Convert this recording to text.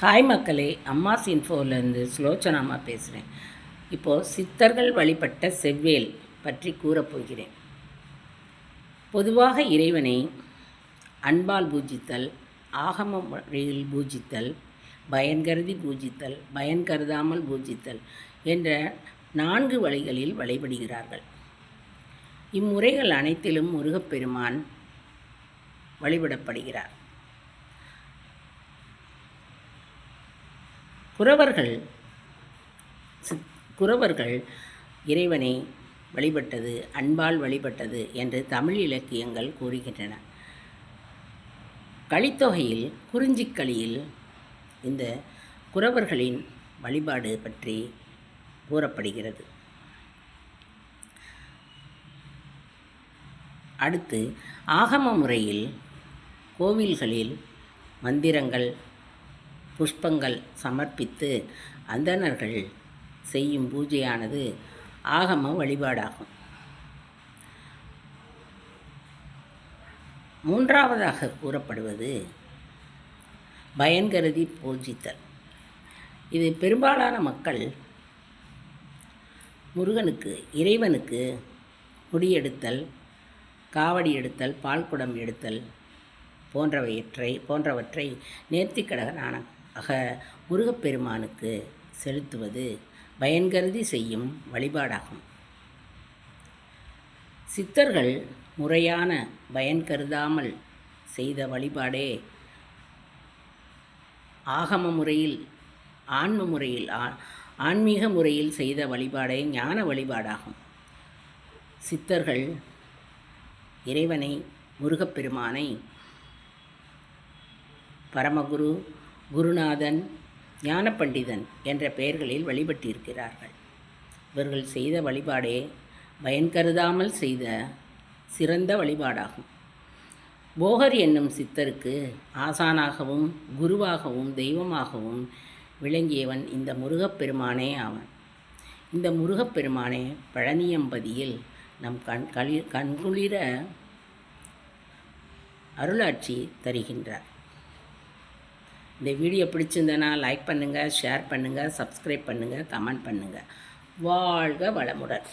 Hi மக்களே அம்மாஸ் இன்ஃபோலேருந்து ஸ்லோச்சனாமா பேசுகிறேன் இப்போது சித்தர்கள் வழிபட்ட செவ்வேல் பற்றி கூறப்போகிறேன் பொதுவாக இறைவனை அன்பால் பூஜித்தல் ஆகம வழியில் பூஜித்தல் பயன்கருதி பூஜித்தல் பயன் கருதாமல் பூஜித்தல் என்ற நான்கு வழிகளில் வழிபடுகிறார்கள். இம்முறைகள் அனைத்திலும் முருகப்பெருமான் வழிபடப்படுகிறார். குறவர்கள் குறவர்கள் இறைவனை வழிபட்டது அன்பால் வழிபட்டது என்று தமிழ் இலக்கியங்கள் கூறுகின்றன. கலித்தொகையில் குறிஞ்சிக்களியில் இந்த குறவர்களின் வழிபாடு பற்றி கூறப்படுகிறது. அடுத்து ஆகம முறையில் கோவில்களில் மந்திரங்கள் புஷ்பங்கள் சமர்ப்பித்து அந்தணர்கள் செய்யும் பூஜையானது ஆகம வழிபாடாகும். மூன்றாவதாக கூறப்படுவது பயன்கருதி பூஜித்தல். இது பெரும்பாலான மக்கள் முருகனுக்கு இறைவனுக்கு முடியெடுத்தல் காவடி எடுத்தல் பால்குடம் எடுத்தல் போன்றவற்றை போன்றவற்றை நேர்த்திக்கடகனான ஆக முருகப்பெருமானுக்கு செலுத்துவது பயன்கருதி செய்யும் வழிபாடாகும். சித்தர்கள் முறையான பயன் கருதாமல் செய்த வழிபாடே ஆகம முறையில் ஆன்ம முறையில் ஆன்மீக முறையில் செய்த வழிபாடே ஞான வழிபாடாகும். சித்தர்கள் இறைவனை முருகப்பெருமானை பரமகுரு குருநாதன் ஞானப்பண்டிதன் என்ற பெயர்களில் வழிபட்டிருக்கிறார்கள். இவர்கள் செய்த வழிபாடே பயன் கருதாமல் செய்த சிறந்த வழிபாடாகும். போகர் என்னும் சித்தருக்கு ஆசானாகவும் குருவாகவும் தெய்வமாகவும் விளங்கியவன் இந்த முருகப்பெருமானே ஆவன். இந்த முருகப்பெருமானே பழனியம்பதியில் நம் கண் களி கண்குளிர அருளாட்சி தருகின்றார். இந்த வீடியோ பிடிச்சிருந்தனா லைக் பண்ணுங்கள் ஷேர் பண்ணுங்கள் சப்ஸ்கிரைப் பண்ணுங்கள் கமெண்ட் பண்ணுங்கள் வாழ்க வளமுடன்.